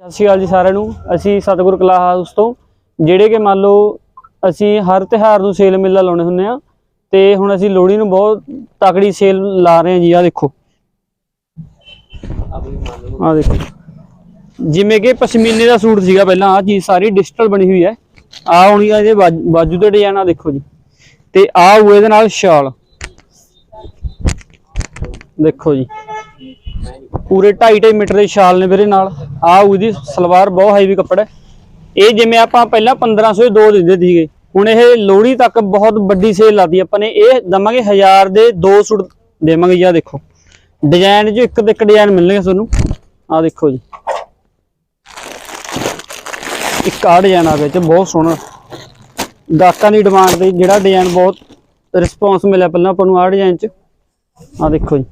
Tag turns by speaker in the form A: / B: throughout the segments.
A: ਸਤਿ ਸ਼੍ਰੀ ਅਕਾਲ ਜੀ ਸਾਰਿਆਂ ਨੂੰ। ਅਸੀਂ ਸਤਿਗੁਰ ਕਲਾ ਹਾਊਸ ਤੋਂ, ਜਿਹੜੇ ਕਿ ਮੰਨ ਲਓ ਅਸੀਂ ਹਰ ਤਿਉਹਾਰ ਨੂੰ ਸੇਲ ਮੇਲਾ ਲਾਉਣੇ ਹੁੰਦੇ ਆ, ਤੇ ਹੁਣ ਅਸੀਂ ਲੋਹੜੀ ਨੂੰ ਬਹੁਤ ਤਕੜੀ ਸੇਲ ਲਾ ਰਹੇ ਹਾਂ ਜੀ ਆ ਦੇਖੋ। ਆ ਦੇਖੋ। ਜਿਵੇਂ ਕਿ ਪਸ਼ਮੀਨੇ ਦਾ ਸੂਟ ਸੀਗਾ ਪਹਿਲਾਂ ਆ ਚੀਜ਼ ਸਾਰੀ ਡਿਜੀਟਲ ਬਣੀ ਹੋਈ ਹੈ। ਆ ਹੋਣੀ ਆ ਇਹਦੇ ਬਾਜ- ਬਾਜੂ ਤੇ ਡਿਜ਼ਾਈਨ ਆ ਦੇਖੋ ਜੀ। ਤੇ ਆ ਹੋਏ ਇਹਦੇ ਨਾਲ ਸ਼ਾਲ। ਦੇਖੋ ਜੀ। ਪੂਰੇ 2.5 ਮੀਟਰ ਦੇ ਸ਼ਾਲ ਨੇ ਵੀਰੇ ਨਾਲ। ਆ ਉਹਦੀ ਸਲਵਾਰ ਬਹੁਤ ਹੈਵੀ ਕੱਪੜਾ ਇਹ ਜਿਵੇਂ ਆਪਾਂ ਪਹਿਲਾਂ 1500 ਦੇ ਦੋ ਦਿੰਦੇ ਸੀਗੇ, ਹੁਣ ਇਹ ਲੋਹੜੀ ਤੱਕ ਬਹੁਤ ਵੱਡੀ ਸੇਲ ਲਾਦੀ ਆਪਾਂ ਨੇ। ਇਹ ਦਵਾਂਗੇ 1000 ਦੇ ਦੋ ਸੂਟ ਦੇਵਾਂਗੇ ਜੀ, ਆਹ ਦੇਖੋ। ਡਿਜ਼ਾਈਨ ਜੋ ਇੱਕ ਤੋਂ ਇੱਕ ਡਿਜ਼ਾਈਨ ਮਿਲਣਗੇ ਤੁਹਾਨੂੰ। ਆ ਦੇਖੋ ਜੀ। ਇੱਕ ਆ ਡਿਜ਼ਾਈਨ ਆ ਗਿਆ ਚ ਬਹੁਤ ਸੋਹਣਾ। ਗਾਹਕਾਂ ਦੀ ਡਿਮਾਂਡ ਤੇ ਜਿਹੜਾ ਡਿਜ਼ਾਈਨ ਬਹੁਤ ਰਿਸਪੌਂਸ ਮਿਲਿਆ ਪਹਿਲਾਂ ਆਪਾਂ ਨੂੰ ਆ ਡਿਜ਼ਾਈਨ ਚ। ਆ ਦੇਖੋ ਜੀ।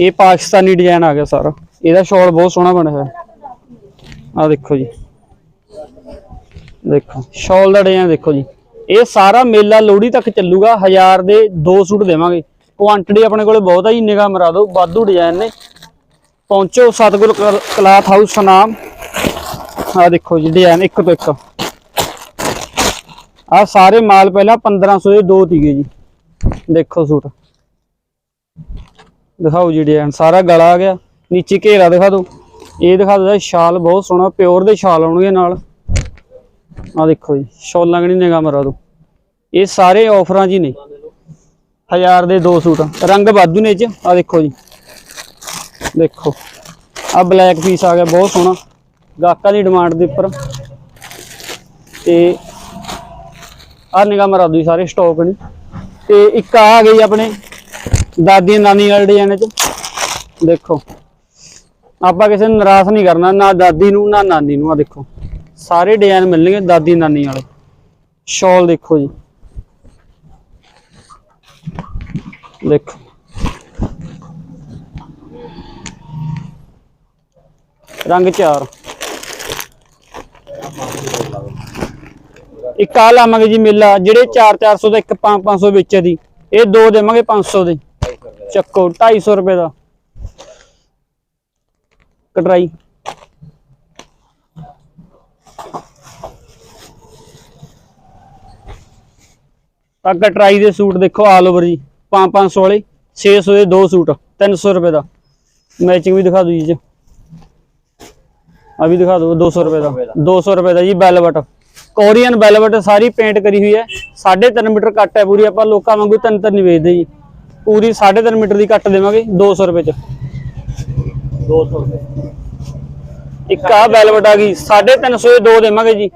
A: ਇਹ ਪਾਕਿਸਤਾਨੀ ਡਿਜ਼ਾਈਨ ਆ ਗਿਆ ਸਾਰਾ। ਇਹਦਾ ਸ਼ਾਲ ਬਹੁਤ ਸੋਹਣਾ ਬਣਿਆ ਹੋਇਆ। ਆ ਦੇਖੋ ਜੀ। ਦੇਖੋ ਸ਼ਾਲ ਦਾ ਡਿਜ਼ਾਈਨ ਦੇਖੋ ਜੀ। ਇਹ ਸਾਰਾ ਮੇਲਾ ਲੋਹੜੀ ਤੱਕ ਚੱਲੂਗਾ। 1000 ਦੇ ਦੋ ਸੂਟ ਦੇਵਾਂਗੇ। ਕੁਆਂਟੀਟੀ ਆਪਣੇ ਕੋਲੇ ਬਹੁਤ ਆ ਜੀ, ਨਿਗਾਹ ਮਰਾ ਦਿਓ। ਵਾਧੂ ਡਿਜ਼ਾਈਨ ਨੇ। ਪਹੁੰਚੋ ਸਤਿਗੁਰ ਕਲਾਥ ਹਾਊਸ ਨਾਮ। ਆ ਦੇਖੋ ਜੀ ਡਿਜ਼ਾਈਨ ਇੱਕ ਤੋਂ ਇੱਕ। ਆ ਸਾਰੇ ਮਾਲ ਪਹਿਲਾਂ 1500 ਦੇ ਦੋ ਸੀਗੇ ਜੀ। ਦੇਖੋ ਸੂਟ। ਦਿਖਾਓ ਜੀ ਡਿਜ਼ਾਈਨ ਸਾਰਾ ਗਲਾ ਆ ਗਿਆ। ਨੀਚੇ ਘੇਰਾ ਦਿਖਾ ਦਿਓ। ਇਹ ਦਿਖਾ ਦਿਓ ਸ਼ਾਲ ਬਹੁਤ ਸੋਹਣਾ, ਪਿਓਰ ਦੇ ਸ਼ਾਲ ਆਉਣਗੇ ਨਾਲ। ਆ ਦੇਖੋ ਜੀ, ਸ਼ਾਲਾਂ ਗਣੀ ਨਿਗਾਹ ਮਰਾ ਦਿਓ ਇਹ ਸਾਰੇ ਆਫਰਾਂ ਜੀ ਨੇ। ਹਜ਼ਾਰ ਦੇ ਦੋ ਸੂਟ ਰੰਗ ਵਾਧੂ ਨੇ ਇਹ ਚ। ਆ ਦੇਖੋ ਜੀ। ਦੇਖੋ। ਆ ਬਲੈਕ ਪੀਸ ਆ ਗਿਆ, ਬਹੁਤ ਸੋਹਣਾ। ਗਾਹਕਾਂ ਦੀ ਡਿਮਾਂਡ ਦੇ ਉੱਪਰ। ਤੇ ਆ ਨਿਗਾਹ ਮਰਾ ਦੋ ਜੀ ਸਾਰੇ ਸਟਾਕ ਨੇ। ਤੇ ਇੱਕ ਆ ਆ ਗਈ ਆਪਣੇ ਦਾਦੀ ਨਾਨੀ ਵਾਲੇ ਡਿਜ਼ਾਈਨ ਚ। ਦੇਖੋ। ਆਪਾਂ ਕਿਸੇ ਨੂੰ ਨਿਰਾਸ਼ ਨਹੀਂ ਕਰਨਾ, ਨਾ ਦਾਦੀ ਨੂੰ, ਨਾ ਨਾਨੀ ਨੂੰ। ਆ ਦੇਖੋ। ਸਾਰੇ ਡਿਜ਼ਾਈਨ ਮਿਲਣਗੇ ਦਾਦੀ ਨਾਨੀ ਵਾਲੇ। ਸ਼ਾਲ ਦੇਖੋ ਜੀ। ਦੇਖੋ। ਰੰਗ ਚਾਰ। ਇੱਕ ਆ ਲਾਵਾਂਗੇ ਜੀ ਮੇਲਾ, ਜਿਹੜੇ 4-400 ਦਾ ਇੱਕ 5-500 ਵਿੱਚ ਦੀ ਇਹ ਦੋ ਦੇਵਾਂਗੇ 500 ਦੇ। ਚੱਕੋ 250 ਰੁਪਏ ਦਾ। ਕਟਰਾਈ। ਆ ਕਟਰਾਈ ਦੇ ਸੂਟ ਦੇਖੋ, ਆਲ ਓਵਰ ਜੀ। 5-500 ਵਾਲੇ 600 ਦੇ ਦੋ ਸੂਟ 300 ਰੁਪਏ ਦਾ। ਮੈਚਿੰਗ ਵੀ ਦਿਖਾ ਦਿਓ ਜੀ ਆ ਵੀ ਦਿਖਾ ਦਿਓ 200 ਰੁਪਏ ਦਾ। 200 ਰੁਪਏ ਦਾ ਜੀ, ਬੈਲਵਟ। ਕੋਰੀਅਨ ਬੈਲਵਟ ਸਾਰੀ ਪੇਂਟ ਕਰੀ ਹੋਈ ਹੈ। 3.5 ਮੀਟਰ ਕੱਟ ਹੈ ਪੂਰੀ, ਆਪਾਂ ਲੋਕਾਂ ਵਾਂਗੂ ਤਿੰਨ ਤਿੰਨ ਵੇਚਦੇ ਜੀ। ਪੂਰੀ 3.5 ਮੀਟਰ ਦੀ ਕੱਟ ਦੇਵਾਂਗੇ 200 ਰੁਪਏ ਚ।
B: 200 ਰੁਪਏ।
A: ਇੱਕ ਆ ਬੈਲਵਟ ਆ ਗਈ 350 ਦੇ ਦੋ ਦੇਵਾਂਗੇ ਜੀ।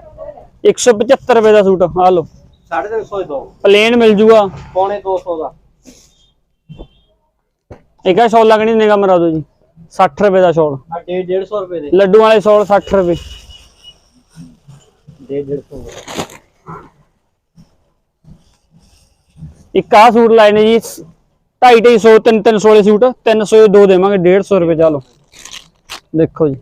A: 175 ਰੁਪਏ ਦਾ ਸੂਟ ਆ ਲਓ।
B: 350 ਦੇ ਦੋ।
A: ਪਲੇਨ ਮਿਲ ਜੂਗਾ।
B: ਪੌਣੇ 200 ਦਾ।
A: ਇੱਕ ਆ ਸ਼ਾਲ ਲੱਗਣੀ ਨਿਗਾ ਮਰਾ ਦਿਓ ਜੀ। 60 ਰੁਪਏ ਦਾ ਸ਼ਾਲ।
B: ਆ 150 ਰੁਪਏ ਦੇ।
A: ਲੱਡੂ ਵਾਲੇ ਸ਼ਾਲ 60 ਰੁਪਏ।
B: ਦੇ 150 ਦੇ
A: ਇੱਕ ਆ ਸੂਟ ਲਾਏ ਨੇ ਜੀ 250 300 300 ਵਾਲੇ ਸੂਟ 300 ਦੇ ਦੋ ਦੇਵਾਂਗੇ 150 ਰੁਪਏ ਚਲੋ। ਦੇਖੋ ਜੀ।